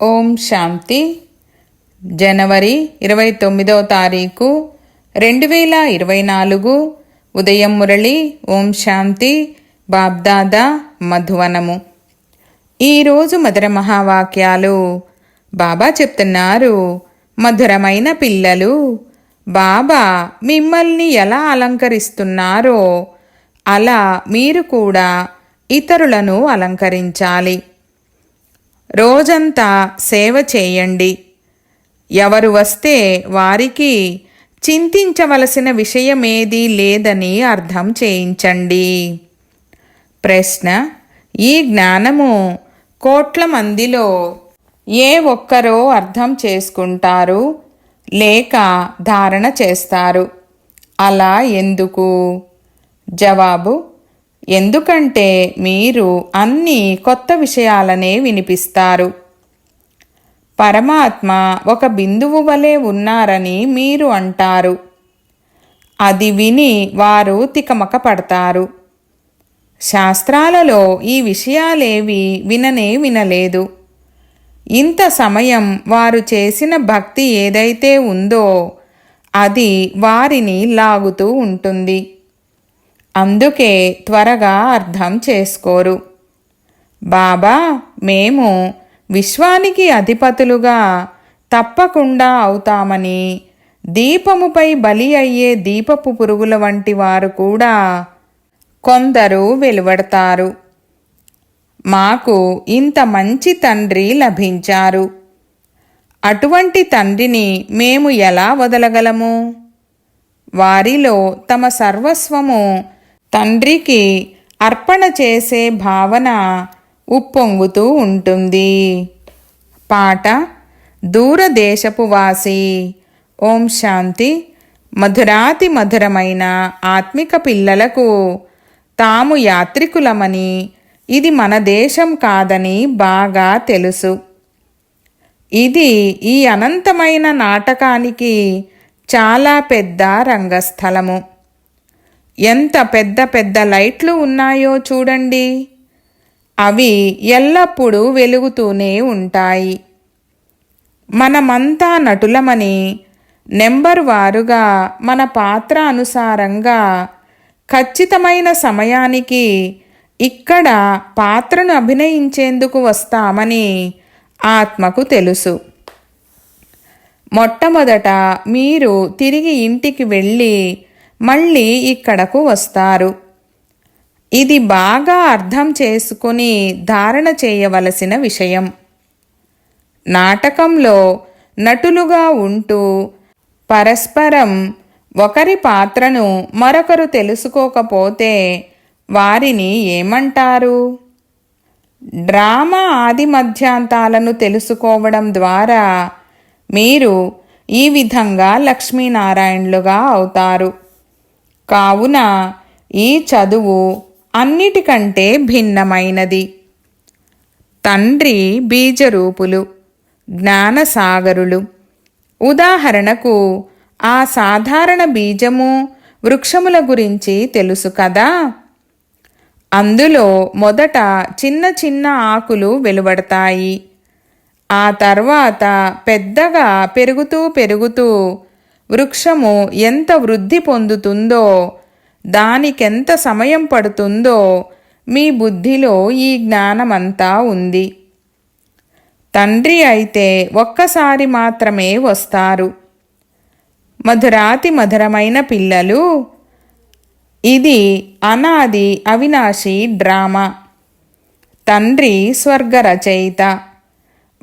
ఓం శాంతి. జనవరి ఇరవై తొమ్మిదవ తారీఖు రెండు వేల ఇరవై నాలుగు. ఉదయం మురళి ఓం శాంతి. బాబ్దాదా మధువనము. ఈరోజు మధుర మహావాక్యాలు. బాబా చెప్తున్నారు మధురమైన పిల్లలు బాబా మిమ్మల్ని ఎలా అలంకరిస్తున్నారో అలా మీరు కూడా ఇతరులను అలంకరించాలి. రోజంతా సేవ చేయండి. ఎవరు వస్తే వారికి చింతించవలసిన విషయమేదీ లేదని అర్థం చేయించండి. ప్రశ్న ఈ జ్ఞానము కోట్ల మందిలో ఏ ఒక్కరో అర్థం చేసుకుంటారు లేక ధారణ చేస్తారు. అలా ఎందుకు? జవాబు ఎందుకంటే మీరు అన్ని కొత్త విషయాలనే వినిపిస్తారు. పరమాత్మ ఒక బిందువు వలె ఉన్నారని మీరు అంటారు. అది విని వారు తికమక పడతారు శాస్త్రాలలో ఈ విషయాలేవి విననే వినలేదు. ఇంత సమయం వారు చేసిన భక్తి ఏదైతే ఉందో అది వారిని లాగుతూ ఉంటుంది. అందుకే త్వరగా అర్థం చేసుకోరు. బాబా మేము విశ్వానికి అధిపతులుగా తప్పకుండా అవుతామని దీపముపై బలి అయ్యే దీపపు పురుగుల వంటి వారు కూడా కొందరు వెలువడతారు. మాకు ఇంత మంచి తండ్రి లభించారు. అటువంటి తండ్రిని మేము ఎలా వదలగలము? వారిలో తమ సర్వస్వము తండ్రికి అర్పణ చేసే భావన ఉప్పొంగుతూ ఉంటుంది. పాట దూరదేశపు వాసి. ఓం శాంతి. మధురాతి మధురమైన ఆత్మిక పిల్లలకు తాము యాత్రికులమని ఇది మన దేశం కాదని బాగా తెలుసు. ఇది ఈ అనంతమైన నాటకానికి చాలా పెద్ద రంగస్థలము. ఎంత పెద్ద పెద్ద లైట్లు ఉన్నాయో చూడండి. అవి ఎల్లప్పుడూ వెలుగుతూనే ఉంటాయి. మనమంతా నటులమని నెంబర్ వారుగా మన పాత్ర అనుసారంగా ఖచ్చితమైన సమయానికి ఇక్కడ పాత్రను అభినయించేందుకు వస్తామని ఆత్మకు తెలుసు. మొట్టమొదట మీరు తిరిగి ఇంటికి వెళ్ళి మళ్ళీ ఇక్కడకు వస్తారు. ఇది బాగా అర్థం చేసుకుని ధారణ చేయవలసిన విషయం. నాటకంలో నటులుగా ఉంటూ పరస్పరం ఒకరి పాత్రను మరొకరు తెలుసుకోకపోతే వారిని ఏమంటారు? డ్రామా ఆది మధ్యాంతాలను తెలుసుకోవడం ద్వారా మీరు ఈ విధంగా లక్ష్మీనారాయణులుగా అవుతారు. కావున ఈ చదువు అన్నిటికంటే భిన్నమైనది. తండ్రి బీజరూపులు జ్ఞానసాగరులు. ఉదాహరణకు ఆ సాధారణ బీజము వృక్షముల గురించి తెలుసు కదా? అందులో మొదట చిన్న చిన్న ఆకులు వెలువడతాయి. ఆ తర్వాత పెద్దగా పెరుగుతూ పెరుగుతూ వృక్షము ఎంత వృద్ధి పొందుతుందో దానికెంత సమయం పడుతుందో మీ బుద్ధిలో ఈ జ్ఞానమంతా ఉంది. తండ్రి అయితే ఒక్కసారి మాత్రమే వస్తారు. మధురాతి మధురమైన పిల్లలు ఇది అనాది అవినాశి డ్రామా. తండ్రి స్వర్గ రచయిత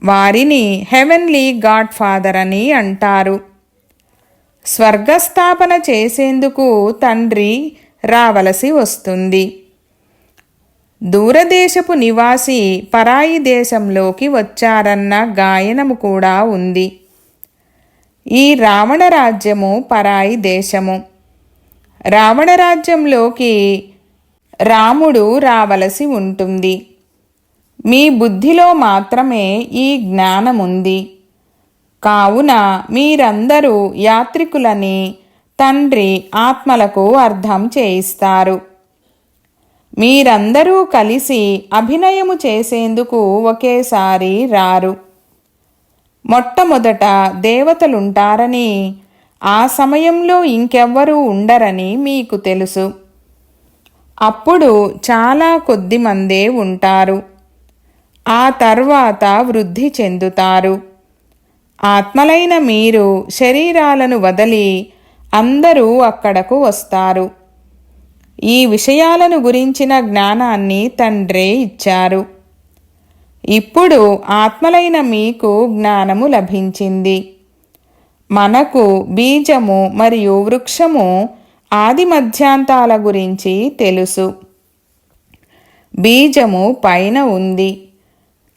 వారిని హెవెన్లీ గాడ్ ఫాదర్ అని అంటారు. స్వర్గస్థాపన చేసేందుకు తండ్రి రావలసి వస్తుంది. దూరదేశపు నివాసి పరాయి దేశంలోకి వచ్చారన్న గాయనము కూడా ఉంది. ఈ రావణ రాజ్యము పరాయి దేశము. రావణ రాజ్యంలోకి రాముడు రావలసి ఉంటుంది. మీ బుద్ధిలో మాత్రమే ఈ జ్ఞానముంది. కావున మీరందరూ యాత్రికులని తండ్రి ఆత్మలకు అర్థం చేయిస్తారు. మీరందరూ కలిసి అభినయము చేసేందుకు ఒకేసారి రారు. మొట్టమొదట దేవతలుంటారని ఆ సమయంలో ఇంకెవ్వరూ ఉండరని మీకు తెలుసు. అప్పుడు చాలా కొద్ది మందే ఉంటారు. ఆ తర్వాత వృద్ధి చెందుతారు. ఆత్మలైన మీరు శరీరాలను వదలి అందరూ అక్కడకు వస్తారు. ఈ విషయాలను గురించిన జ్ఞానాన్ని తండ్రే ఇచ్చారు. ఇప్పుడు ఆత్మలైన మీకు జ్ఞానము లభించింది. మనకు బీజము మరియు వృక్షము ఆది మధ్యాంతాల గురించి తెలుసు. బీజము పైన ఉంది.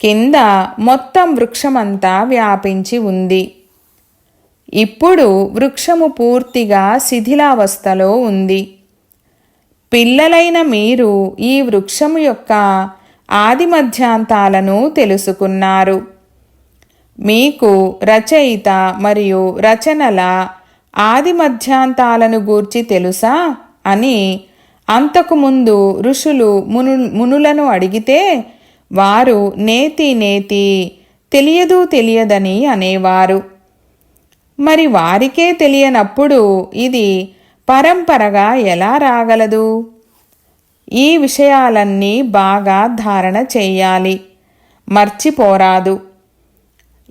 కింద మొత్తం వృక్షమంతా వ్యాపించి ఉంది. ఇప్పుడు వృక్షము పూర్తిగా శిథిలావస్థలో ఉంది. పిల్లలైన మీరు ఈ వృక్షము యొక్క ఆది మధ్యాంతాలను తెలుసుకున్నారు. మీకు రచయిత మరియు రచనల ఆది మధ్యాంతాలను గూర్చి తెలుసా అని అంతకుముందు ఋషులు మును మునులను అడిగితే వారు నేతి నేతి తెలియదు తెలియదని అనేవారు. మరి వారికే తెలియనప్పుడు ఇది పరంపరగా ఎలా రాగలదు? ఈ విషయాలన్నీ బాగా ధారణ చేయాలి. మర్చిపోరాదు.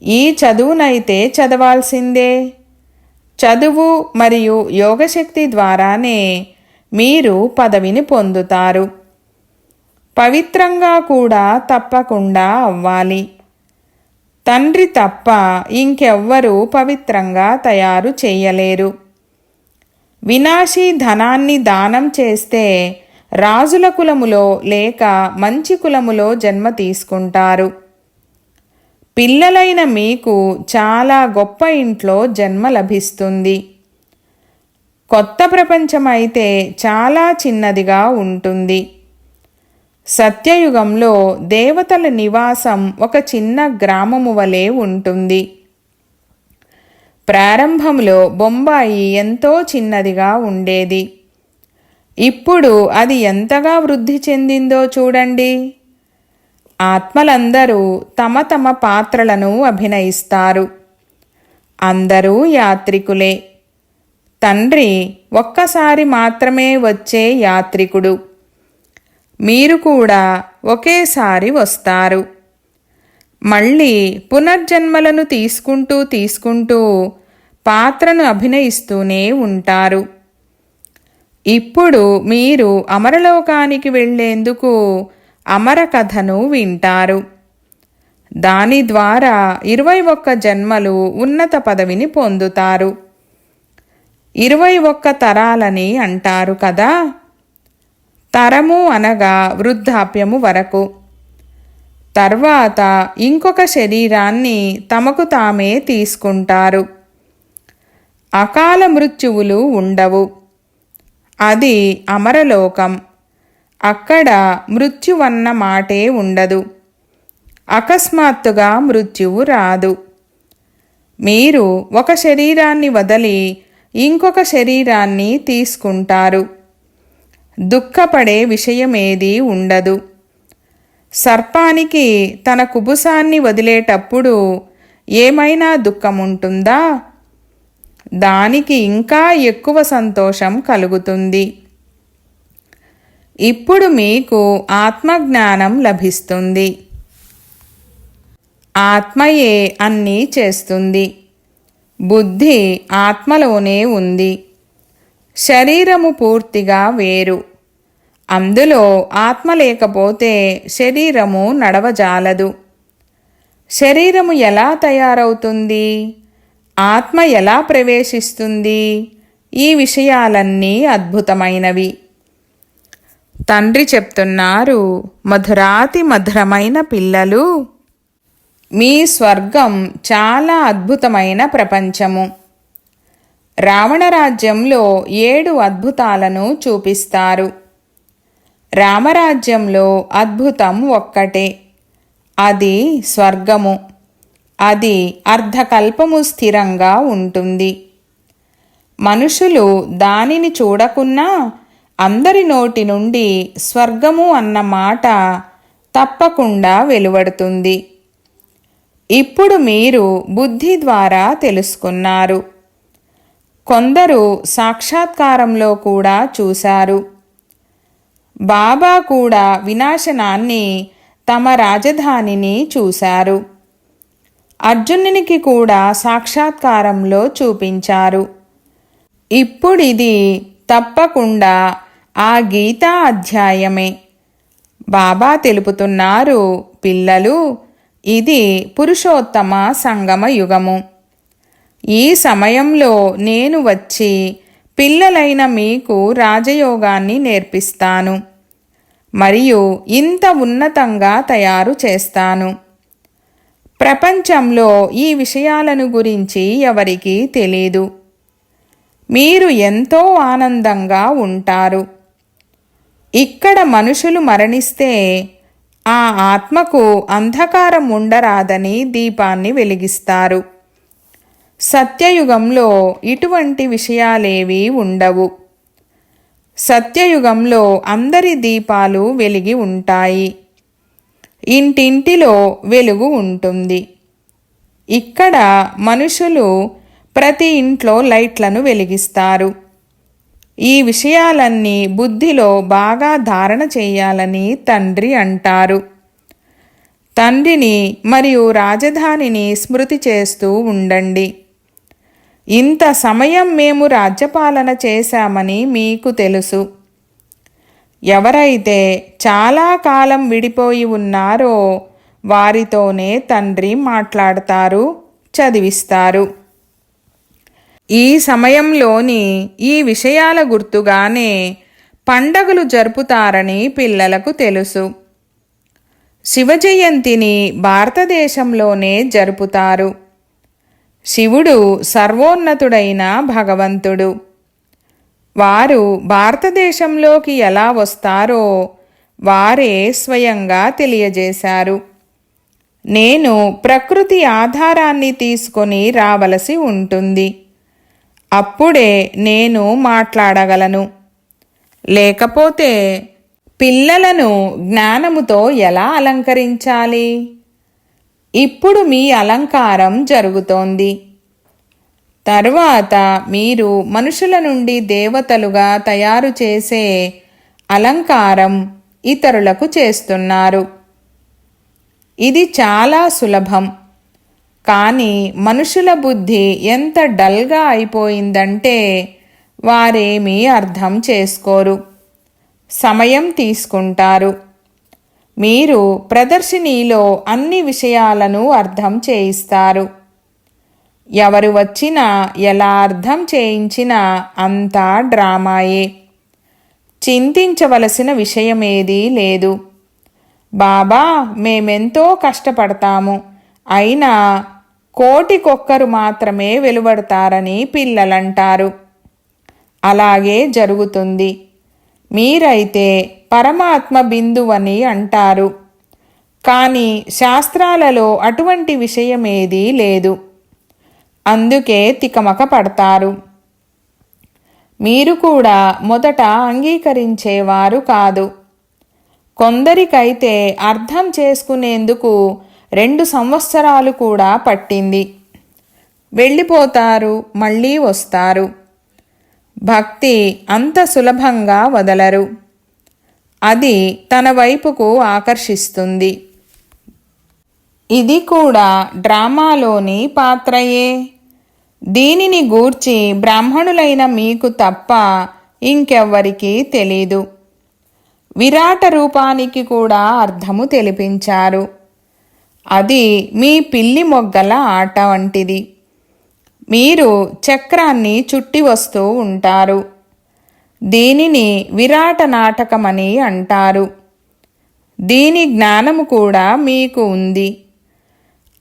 ఈ చదువునైతే చదవాల్సిందే. చదువు మరియు యోగశక్తి ద్వారానే మీరు పదవిని పొందుతారు. పవిత్రంగా కూడా తప్పకుండా అవ్వాలి. తండ్రి తప్ప ఇంకెవ్వరూ పవిత్రంగా తయారు చేయలేరు. వినాశీ ధనాన్ని దానం చేస్తే రాజుల కులములో లేక మంచి కులములో జన్మ తీసుకుంటారు. పిల్లలైన మీకు చాలా గొప్ప ఇంట్లో జన్మ లభిస్తుంది. కొత్త ప్రపంచం అయితే చాలా చిన్నదిగా ఉంటుంది. సత్యయుగంలో దేవతల నివాసం ఒక చిన్న గ్రామము వలె ఉంటుంది. ప్రారంభంలో బొంబాయి ఎంతో చిన్నదిగా ఉండేది. ఇప్పుడు అది ఎంతగా వృద్ధి చెందిందో చూడండి. ఆత్మలందరూ తమ తమ పాత్రలను అభినయిస్తారు. అందరూ యాత్రికులే. తండ్రి ఒక్కసారి మాత్రమే వచ్చే యాత్రికుడు. మీరు కూడా ఒకేసారి వస్తారు. మళ్ళీ పునర్జన్మలను తీసుకుంటూ తీసుకుంటూ పాత్రను అభినయిస్తూనే ఉంటారు. ఇప్పుడు మీరు అమరలోకానికి వెళ్ళేందుకు అమర కథను వింటారు. దాని ద్వారా ఇరవై ఒక్క జన్మలు ఉన్నత పదవిని పొందుతారు. ఇరవై ఒక్క తరాలని అంటారు కదా? తరము అనగా వృద్ధాప్యము వరకు. తర్వాత ఇంకొక శరీరాన్ని తమకు తామే తీసుకుంటారు. అకాల మృత్యువులు ఉండవు. అది అమరలోకం. అక్కడ మృత్యువన్న మాటే ఉండదు. అకస్మాత్తుగా మృత్యువు రాదు. మీరు ఒక శరీరాన్ని వదిలి ఇంకొక శరీరాన్ని తీసుకుంటారు. దుఃఖపడే విషయమేదీ ఉండదు. సర్పానికి తన కుబుసాన్ని వదిలేటప్పుడు ఏమైనా దుఃఖముంటుందా? దానికి ఇంకా ఎక్కువ సంతోషం కలుగుతుంది. ఇప్పుడు మీకు ఆత్మజ్ఞానం లభిస్తుంది. ఆత్మయే అన్నీ చేస్తుంది. బుద్ధి ఆత్మలోనే ఉంది. శరీరము పూర్తిగా వేరు. అందులో ఆత్మ లేకపోతే శరీరము నడవజాలదు. శరీరము ఎలా తయారవుతుంది? ఆత్మ ఎలా ప్రవేశిస్తుంది? ఈ విషయాలన్నీ అద్భుతమైనవి. తండ్రి చెప్తున్నారు మధురాతి మధురమైన పిల్లలు మీ స్వర్గం చాలా అద్భుతమైన ప్రపంచము. రావణరాజ్యంలో ఏడు అద్భుతాలను చూపిస్తారు. రామరాజ్యంలో అద్భుతం ఒక్కటే. అది స్వర్గము. అది అర్ధకల్పము స్థిరంగా ఉంటుంది. మనుషులు దానిని చూడకున్నా అందరి నోటి నుండి స్వర్గము అన్న మాట తప్పకుండా వెలువడుతుంది. ఇప్పుడు మీరు బుద్ధి ద్వారా తెలుసుకున్నారు. కొందరు సాక్షాత్కారంలో కూడా చూశారు. బాబా కూడా వినాశనాన్ని తమ రాజధానిని చూశారు. అర్జునునికి కూడా సాక్షాత్కారంలో చూపించారు. ఇప్పుడిది తప్పకుండా ఆ గీతా అధ్యాయమే. బాబా తెలుపుతున్నారు పిల్లలు ఇది పురుషోత్తమ సంగమ యుగము ఈ సమయంలో నేను వచ్చి పిల్లలైన మీకు రాజయోగాన్ని నేర్పిస్తాను. మరియు ఇంత ఉన్నతంగా తయారు చేస్తాను. ప్రపంచంలో ఈ విషయాలను గురించి ఎవరికీ తెలీదు. మీరు ఎంతో ఆనందంగా ఉంటారు. ఇక్కడ మనుషులు మరణిస్తే ఆ ఆత్మకు అంధకారం ఉండరాదని దీపాన్ని వెలిగిస్తారు. సత్యయుగంలో ఇటువంటి విషయాలేవీ ఉండవు. సత్యయుగంలో అందరి దీపాలు వెలిగి ఉంటాయి. ఇంటింటిలో వెలుగు ఉంటుంది. ఇక్కడ మనుషులు ప్రతి ఇంట్లో లైట్లను వెలిగిస్తారు. ఈ విషయాలన్నీ బుద్ధిలో బాగా ధారణ చేయాలని తండ్రి అంటారు. తండ్రిని మరియు రాజధానిని స్మృతి చేస్తూ ఉండండి. ఇంత సమయం మేము రాజ్యపాలన చేశామని మీకు తెలుసు. ఎవరైతే చాలా కాలం విడిపోయి ఉన్నారో వారితోనే తండ్రి మాట్లాడతారు చదివిస్తారు. ఈ సమయంలోని ఈ విషయాల గుర్తుగానే పండగలు జరుపుతారని పిల్లలకు తెలుసు. శివ జయంతిని భారతదేశంలోనే జరుపుతారు. శివుడు సర్వోన్నతుడైన భగవంతుడు. వారు భారతదేశంలోకి ఎలా వస్తారో వారే స్వయంగా తెలియజేశారు. నేను ప్రకృతి ఆధారాన్ని తీసుకొని రావలసి ఉంటుంది. అప్పుడే నేను మాట్లాడగలను. లేకపోతే పిల్లలను జ్ఞానముతో ఎలా అలంకరించాలి? ఇప్పుడు మీ అలంకారం జరుగుతోంది. తర్వాత మీరు మనుషుల నుండి దేవతలుగా తయారు చేసే అలంకారం ఇతరులకు చేస్తున్నారు. ఇది చాలా సులభం. కానీ మనుషుల బుద్ధి ఎంత డల్గా అయిపోయిందంటే వారేమీ అర్థం చేసుకోరు. సమయం తీసుకుంటారు. మీరు ప్రదర్శినిలో అన్ని విషయాలను అర్థం చేయిస్తారు. ఎవరు వచ్చినా ఎలా అర్థం చేయించినా అంతా డ్రామాయే. చింతించవలసిన విషయమేదీ లేదు. బాబా మేమెంతో కష్టపడతాము. అయినా కోటికొక్కరు మాత్రమే వెలువడతారని పిల్లలంటారు. అలాగే జరుగుతుంది. మీరైతే పరమాత్మ బిందువని అంటారు. కానీ శాస్త్రాలలో అటువంటి విషయమేదీ లేదు. అందుకే తికమక పడతారు. మీరు కూడా మొదట అంగీకరించేవారు కాదు. కొందరికైతే అర్థం చేసుకునేందుకు రెండు సంవత్సరాలు కూడా పట్టింది. వెళ్ళిపోతారు మళ్ళీ వస్తారు. భక్తి అంత సులభంగా వదలరు. అది తన వైపుకు ఆకర్షిస్తుంది. ఇది కూడా డ్రామాలోని పాత్రయే. దీనిని గూర్చి బ్రాహ్మణులైన మీకు తప్ప ఇంకెవ్వరికీ తెలీదు. విరాట రూపానికి కూడా అర్థము తెలిపించారు. అది మీ పిల్లి మొగ్గల ఆట వంటిది. మీరు చక్రాన్ని చుట్టి వస్తూ ఉంటారు. దీనిని విరాట నాటకమని అంటారు. దీని జ్ఞానము కూడా మీకు ఉంది.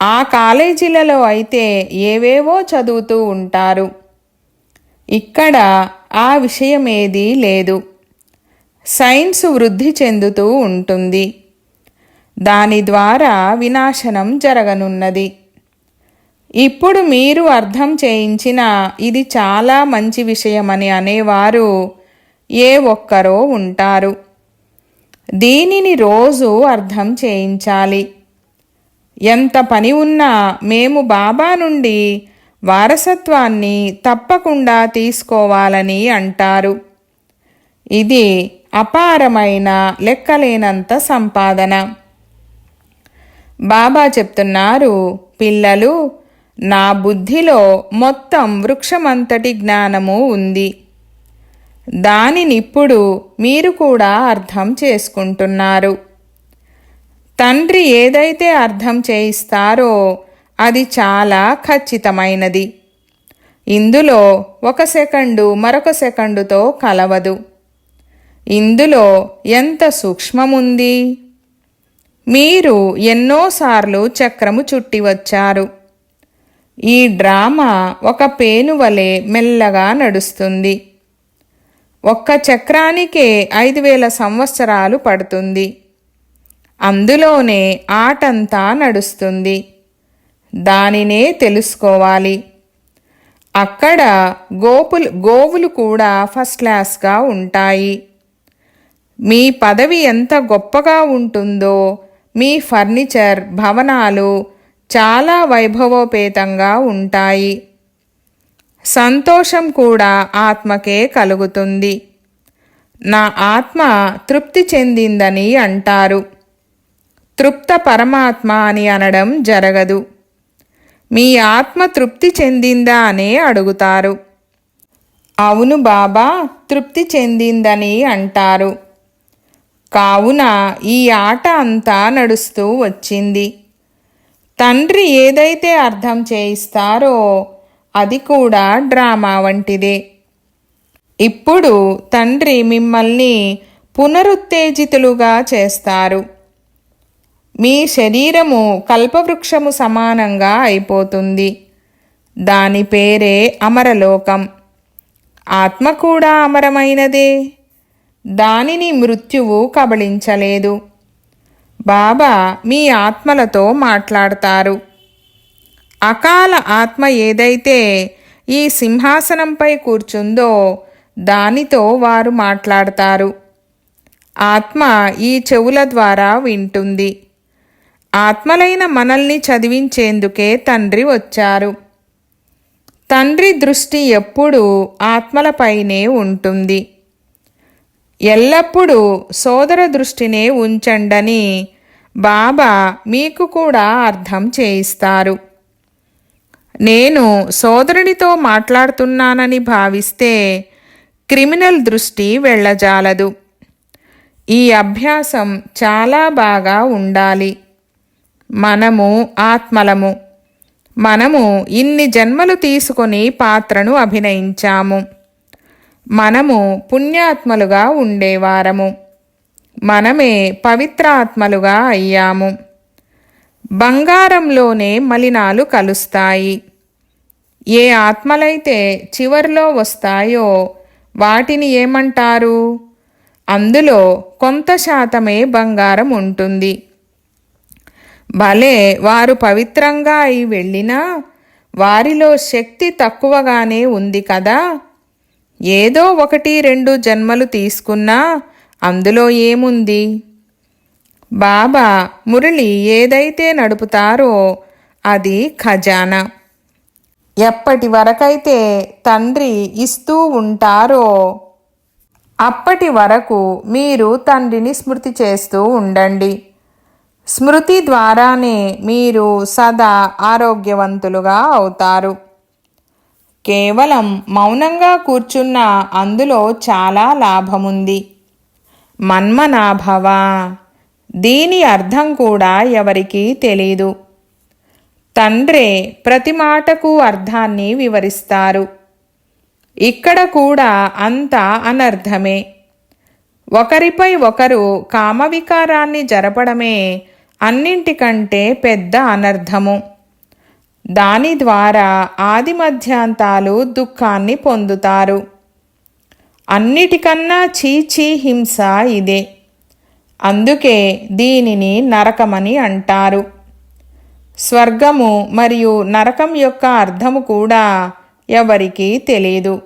ఆ కాలేజీలలో అయితే ఏవేవో చదువుతూ ఉంటారు. ఇక్కడ ఆ విషయమేదీ లేదు. సైన్స్ వృద్ధి చెందుతూ ఉంటుంది. దాని ద్వారా వినాశనం జరగనున్నది. ఇప్పుడు మీరు అర్థం చేయించిన ఇది చాలా మంచి విషయమని అనేవారు ఏ ఒక్కరో ఉంటారు. దీనిని రోజు అర్థం చేయించాలి. ఎంత పని ఉన్నా మేము బాబా నుండి వారసత్వాన్ని తప్పకుండా తీసుకోవాలని అంటారు. ఇది అపారమైన లెక్కలేనంత సంపాదన. బాబా చెప్తున్నారు పిల్లలు నా బుద్ధిలో మొత్తం వృక్షమంతటి జ్ఞానము ఉంది. దానినిప్పుడు మీరు కూడా అర్థం చేసుకుంటున్నారు. తండ్రి ఏదైతే అర్థం చేయిస్తారో అది చాలా ఖచ్చితమైనది. ఇందులో ఒక సెకండు మరొక సెకండుతో కలవదు. ఇందులో ఎంత సూక్ష్మముంది? మీరు ఎన్నోసార్లు చక్రము చుట్టి వచ్చారు. ఈ డ్రామా ఒక పేనువలే మెల్లగా నడుస్తుంది. ఒక్క చక్రానికే ఐదు వేల సంవత్సరాలు పడుతుంది. అందులోనే ఆటంతా నడుస్తుంది. దానినే తెలుసుకోవాలి. అక్కడ గోపులు గోవులు కూడా ఫస్ట్ క్లాస్గా ఉంటాయి. మీ పదవి ఎంత గొప్పగా ఉంటుందో మీ ఫర్నిచర్ భవనాలు చాలా వైభవోపేతంగా ఉంటాయి. సంతోషం కూడా ఆత్మకే కలుగుతుంది. నా ఆత్మ తృప్తి చెందిందని అంటారు. తృప్త పరమాత్మ అని అనడం జరగదు. మీ ఆత్మ తృప్తి చెందిందా అనే అడుగుతారు. అవును బాబా తృప్తి చెందిందని అంటారు. కావున ఈ ఆట అంతా నడుస్తూ వచ్చింది. తండ్రి ఏదైతే అర్థం చేయిస్తారో అది కూడా డ్రామా వంటిదే. ఇప్పుడు తండ్రి మిమ్మల్ని పునరుత్తేజితులుగా చేస్తారు. మీ శరీరము కల్పవృక్షము సమానంగా అయిపోతుంది. దాని పేరే అమరలోకం. ఆత్మ కూడా అమరమైనదే. దానిని మృత్యువు కబళించలేదు. బాబా మీ ఆత్మలతో మాట్లాడతారు. అకాల ఆత్మ ఏదైతే ఈ సింహాసనంపై కూర్చుందో దానితో వారు మాట్లాడతారు. ఆత్మ ఈ చెవుల ద్వారా వింటుంది. ఆత్మలైన మనల్ని చదివించేందుకే తండ్రి వచ్చారు. తండ్రి దృష్టి ఎప్పుడూ ఆత్మలపైనే ఉంటుంది. ఎల్లప్పుడూ సోదర దృష్టినే ఉంచండని బాబా మీకు కూడా అర్థం చేయిస్తారు. నేను సోదరునితో మాట్లాడుతున్నానని భావిస్తే క్రిమినల్ దృష్టి వెళ్ళజాలదు. ఈ అభ్యాసం చాలా బాగా ఉండాలి. మనము ఆత్మలము. మనము ఇన్ని జన్మలు తీసుకొని పాత్రను అభినయించాము. మనము పుణ్యాత్మలుగా ఉండేవారము మనమే పవిత్రాత్మలుగా అయ్యాము. బంగారంలోనే మలినాలు కలుస్తాయి. ఏ ఆత్మలైతే చివరిలో వస్తాయో వాటిని ఏమంటారు? అందులో కొంత శాతమే బంగారం ఉంటుంది. భలే వారు పవిత్రంగా అయి వెళ్ళినా వారిలో శక్తి తక్కువగానే ఉంది కదా? ఏదో ఒకటి రెండు జన్మలు తీసుకున్నా అందులో ఏముంది? బాబా మురళి ఏదైతే నడుపుతారో అది ఖజానా. ఎప్పటి వరకైతే తండ్రి ఇస్తూ ఉంటారో అప్పటి వరకు మీరు తండ్రిని స్మృతి చేస్తూ ఉండండి. స్మృతి ద్వారానే మీరు సదా ఆరోగ్యవంతులుగా అవుతారు. కేవలం మౌనంగా కూర్చున్న అందులో చాలా లాభముంది. మన్మనాభవా. దీని అర్థం కూడా ఎవరికీ తెలీదు. తండ్రే ప్రతి మాటకు అర్థాన్ని వివరిస్తారు. ఇక్కడ కూడా అంతా అనర్థమే. ఒకరిపై ఒకరు కామవికారాన్ని జరపడమే అన్నింటికంటే పెద్ద అనర్థము. దాని ద్వారా ఆది మధ్యాంతాలు దుఃఖాన్ని పొందుతారు. అన్నిటికన్నా చీచీ హింస ఇదే. అందుకే దీనిని నరకమని అంటారు. స్వర్గము మరియు నరకం యొక్క అర్థము కూడా ఎవరికీ తెలియదు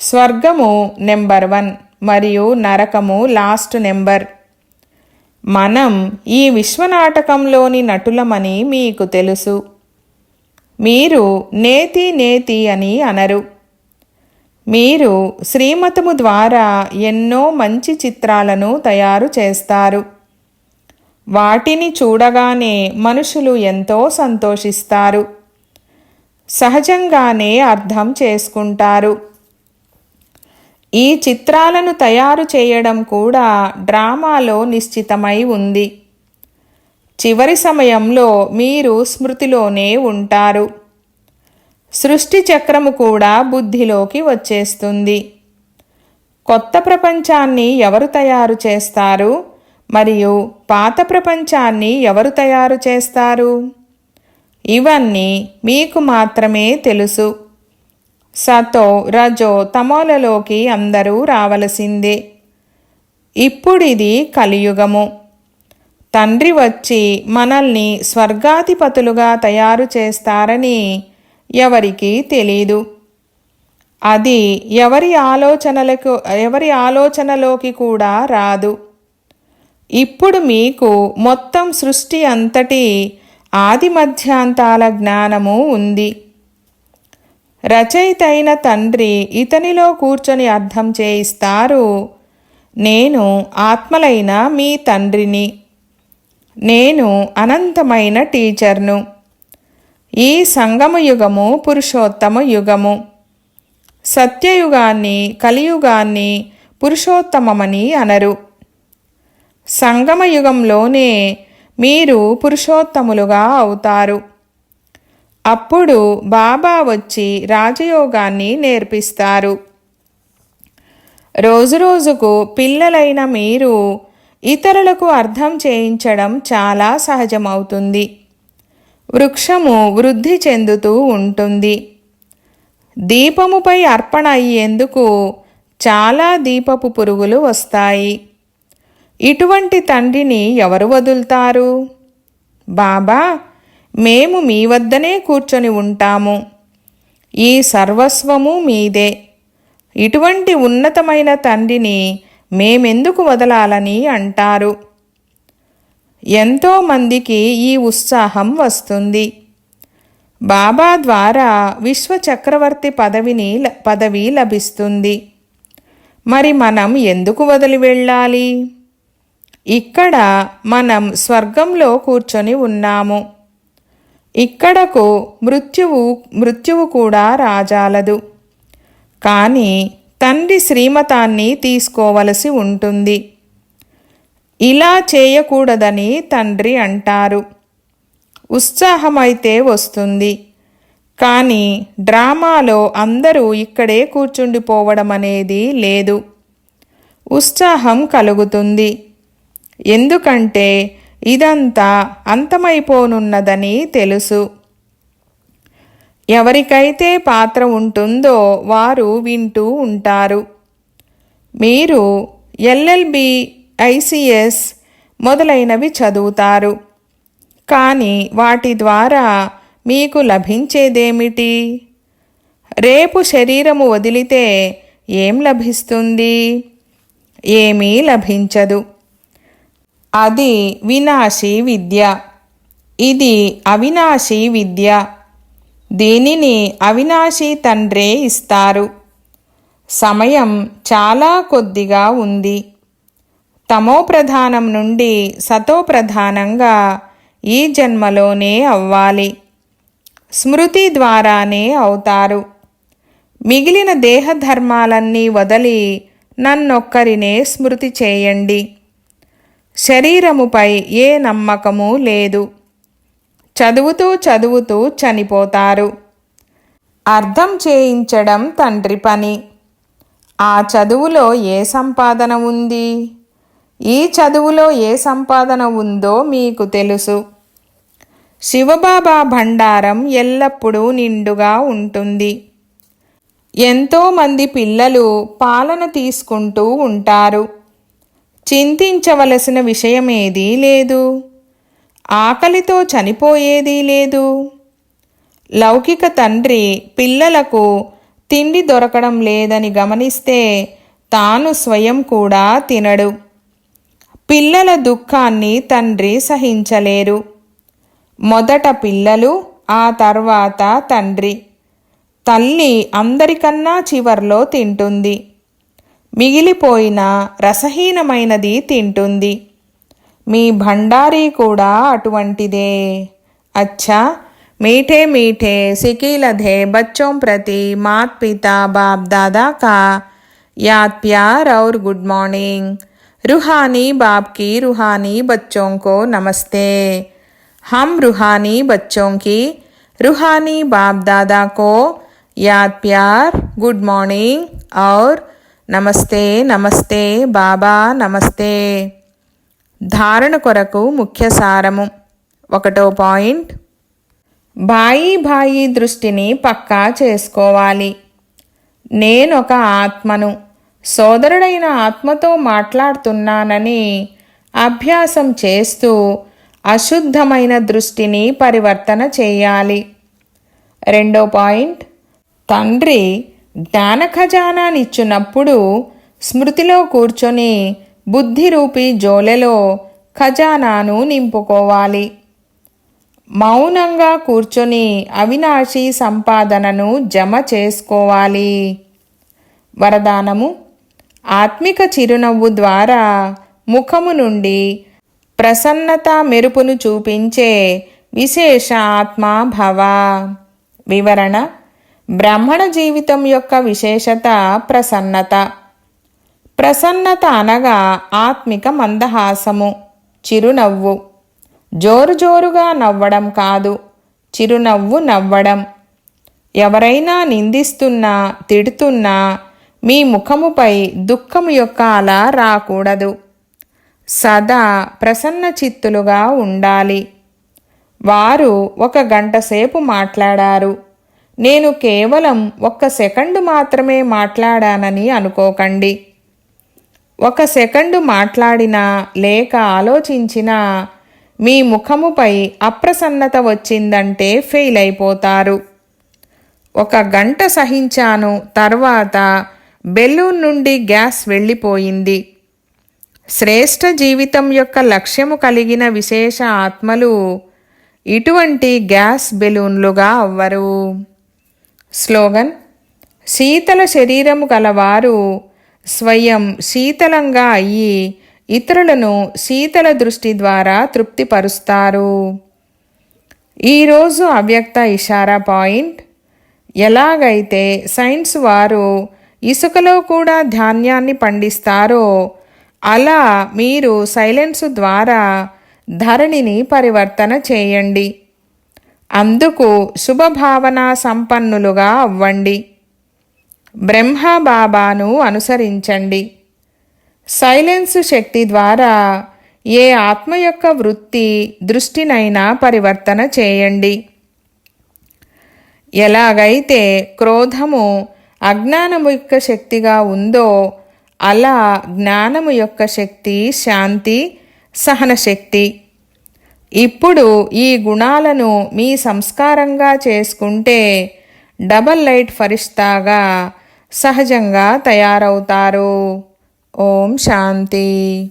స్వర్గము నెంబర్ వన్ మరియు నరకము లాస్ట్ నెంబర్. మనం ఈ విశ్వనాటకంలోని నటులమని మీకు తెలుసు. మీరు నేతి నేతి అని అనరు. మీరు శ్రీమతము ద్వారా ఎన్నో మంచి చిత్రాలను తయారు చేస్తారు. వాటిని చూడగానే మనుషులు ఎంతో సంతోషిస్తారు. సహజంగానే అర్థం చేసుకుంటారు. ఈ చిత్రాలను తయారు చేయడం కూడా డ్రామాలో నిశ్చితమై ఉంది. చివరి సమయంలో మీరు స్మృతిలోనే ఉంటారు. సృష్టి చక్రము కూడా బుద్ధిలోకి వచ్చేస్తుంది. కొత్త ప్రపంచాన్ని ఎవరు తయారు చేస్తారు? మరియు పాత ప్రపంచాన్ని ఎవరు తయారు చేస్తారు? ఇవన్నీ మీకు మాత్రమే తెలుసు. సతో రజో తమోలలోకి అందరూ రావలసిందే. ఇప్పుడిది కలియుగము. తండ్రి వచ్చి మనల్ని స్వర్గాధిపతులుగా తయారు చేస్తారని ఎవరికీ తెలీదు. అది ఎవరి ఆలోచనలకు ఎవరి ఆలోచనలోకి కూడా రాదు. ఇప్పుడు మీకు మొత్తం సృష్టి అంతటి ఆది మధ్యాంతాల జ్ఞానము ఉంది. రచయితైన తండ్రి ఇతనిలో కూర్చొని అర్థం చేయిస్తారు నేను ఆత్మలైన మీ తండ్రిని. నేను అనంతమైన టీచర్ను. ఈ సంగమ యుగము పురుషోత్తమ యుగము. సత్యయుగాన్ని కలియుగాన్ని పురుషోత్తమమని అనరు. సంగమ యుగంలోనే మీరు పురుషోత్తములుగా అవుతారు. అప్పుడు బాబా వచ్చి రాజయోగాన్ని నేర్పిస్తారు. రోజురోజుకు పిల్లలైన మీరు ఇతరులకు అర్థం చేయించడం చాలా సహజమవుతుంది. వృక్షము వృద్ధి చెందుతూ ఉంటుంది. దీపముపై అర్పణ అయ్యేందుకు చాలా దీపపు పురుగులు వస్తాయి. ఇటువంటి తండ్రిని ఎవరు వదులుతారు? బాబా మేము మీ వద్దనే కూర్చొని ఉంటాము. ఈ సర్వస్వము మీదే. ఇటువంటి ఉన్నతమైన తండ్రిని మేమెందుకు వదలాలని అంటారు? ఎంతోమందికి ఈ ఉత్సాహం వస్తుంది. బాబా ద్వారా విశ్వ చక్రవర్తి పదవిని పదవి లభిస్తుంది. మరి మనం ఎందుకు వదిలి వెళ్ళాలి? ఇక్కడ మనం స్వర్గంలో కూర్చొని ఉన్నాము. ఇక్కడకు మృత్యువు మృత్యువు కూడా రాజాలదు. కానీ తండ్రి శ్రీమతాన్ని తీసుకోవలసి ఉంటుంది. ఇలా చేయకూడదని తండ్రి అంటారు. ఉత్సాహమైతే వస్తుంది. కానీ డ్రామాలో అందరూ ఇక్కడే కూర్చుండిపోవడం అనేది లేదు. ఉత్సాహం కలుగుతుంది. ఎందుకంటే ఇదంతా అంతమైపోనున్నదని తెలుసు. ఎవరికైతే పాత్ర ఉంటుందో వారు వింటూ ఉంటారు. మీరు ఎల్ఎల్బి ఐసిఎస్ మొదలైనవి చదువుతారు. కానీ వాటి ద్వారా మీకు లభించేదేమిటి? రేపు శరీరము వదిలితే ఏం లభిస్తుంది? ఏమీ లభించదు. అది వినాశీ విద్య. ఇది అవినాశీ విద్య. దీనిని అవినాశీ తండ్రే ఇస్తారు. సమయం చాలా కొద్దిగా ఉంది. తమో ప్రధానం నుండి సతో ప్రధానంగా ఈ జన్మలోనే అవ్వాలి. స్మృతి ద్వారానే అవుతారు. మిగిలిన దేహధర్మాలన్నీ వదలి నన్నొక్కరినే స్మృతి చేయండి. శరీరముపై ఏ నమ్మకము లేదు. చదువుతూ చదువుతూ చనిపోతారు. అర్థం చేయించడం తండ్రి పని. ఆ చదువులో ఏ సంపాదన ఉంది? ఈ చదువులో ఏ సంపాదన ఉందో మీకు తెలుసు. శివబాబా భండారం ఎల్లప్పుడూ నిండుగా ఉంటుంది. ఎంతోమంది పిల్లలు పాలన తీసుకుంటూ ఉంటారు. చింతించవలసిన విషయమేదీ లేదు. ఆకలితో చనిపోయేదీ లేదు. లౌకిక తండ్రి పిల్లలకు తిండి దొరకడం లేదని గమనిస్తే తాను స్వయం కూడా తినడు. పిల్లల దుఃఖాన్ని తండ్రి సహించలేరు మొదట పిల్లలు ఆ తర్వాత తండ్రి తల్లి అందరికన్నా చివర్లో తింటుంది మిగిలిపోయిన రసహీనమైనది తింటుంది మీ భండారీ కూడా అటువంటిదే అచ్చా मीठे मीठे सिकीलधे बच्चों प्रति मात पिता बाप दादा का याद प्यार और गुड मॉर्निंग रूहानी बाप की रूहानी बच्चों को नमस्ते हम रूहानी बच्चों की रूहानी बाप दादा को याद प्यार गुड मॉर्निंग और నమస్తే నమస్తే బాబా నమస్తే ధారణ కొరకు ముఖ్య సారము ఒకటో పాయింట్ బాయి బాయి దృష్టిని పక్కా చేసుకోవాలి నేనొక ఆత్మను సోదరుడైన ఆత్మతో మాట్లాడుతున్నానని అభ్యాసం చేస్తూ అశుద్ధమైన దృష్టిని పరివర్తన చేయాలి. రెండో పాయింట్. తండ్రి జ్ఞాన ఖజానానిచ్చినప్పుడు స్మృతిలో కూర్చొని బుద్ధిరూపి జోలెలో ఖజానాను నింపుకోవాలి. మౌనంగా కూర్చొని అవినాశి సంపాదనను జమ చేసుకోవాలి. వరదానము ఆత్మిక చిరునవ్వు ద్వారా ముఖము నుండి ప్రసన్నత మెరుపును చూపించే విశేష ఆత్మాభవ వివరణ బ్రాహ్మణ జీవితం యొక్క విశేషత ప్రసన్నత. ప్రసన్నత అనగా ఆత్మిక మందహాసము చిరునవ్వు. జోరు జోరుగా నవ్వడం కాదు చిరునవ్వు నవ్వడం. ఎవరైనా నిందిస్తున్నా తిడుతున్నా మీ ముఖముపై దుఃఖము యొక్క అలా రాకూడదు. సదా ప్రసన్న చిత్తులుగా ఉండాలి. వారు ఒక గంట సేపు మాట్లాడారు. నేను కేవలం ఒక్క సెకండ్ మాత్రమే మాట్లాడానని అనుకోకండి. ఒక సెకండు మాట్లాడినా లేక ఆలోచించినా మీ ముఖముపై అప్రసన్నత వచ్చిందంటే ఫెయిల్ అయిపోతారు ఒక గంట సహించాను తర్వాత బెలూన్ నుండి గ్యాస్ వెళ్ళిపోయింది. శ్రేష్ఠ జీవితం యొక్క లక్ష్యము కలిగిన విశేష ఆత్మలు ఇటువంటి గ్యాస్ బెలూన్లుగా అవ్వరు. స్లోగన్ శీతల శరీరము గలవారు స్వయం శీతలంగా అయ్యి ఇతరులను శీతల దృష్టి ద్వారా తృప్తిపరుస్తారు. ఈరోజు అవ్యక్త ఇషారా పాయింట్ ఎలాగైతే సైన్స్ వారు ఇసుకలో కూడా ధాన్యాన్ని పండిస్తారో అలా మీరు సైలెన్సు ద్వారా ధరణిని పరివర్తన చేయండి. అందుకు శుభభావన సంపన్నులుగా అవ్వండి. బ్రహ్మబాబాను అనుసరించండి. సైలెన్స్ శక్తి ద్వారా ఏ ఆత్మ యొక్క వృత్తి దృష్టినైనా పరివర్తన చేయండి. ఎలాగైతే క్రోధము అజ్ఞానము యొక్క శక్తిగా ఉందో అలా జ్ఞానము యొక్క శక్తి శాంతి సహన శక్తి ఇప్పుడు ఈ గుణాలను మీ సంస్కారంగా చేసుకుంటే డబల్ లైట్ ఫరిష్తాగా సహజంగా తయారవుతారు. ఓం శాంతి.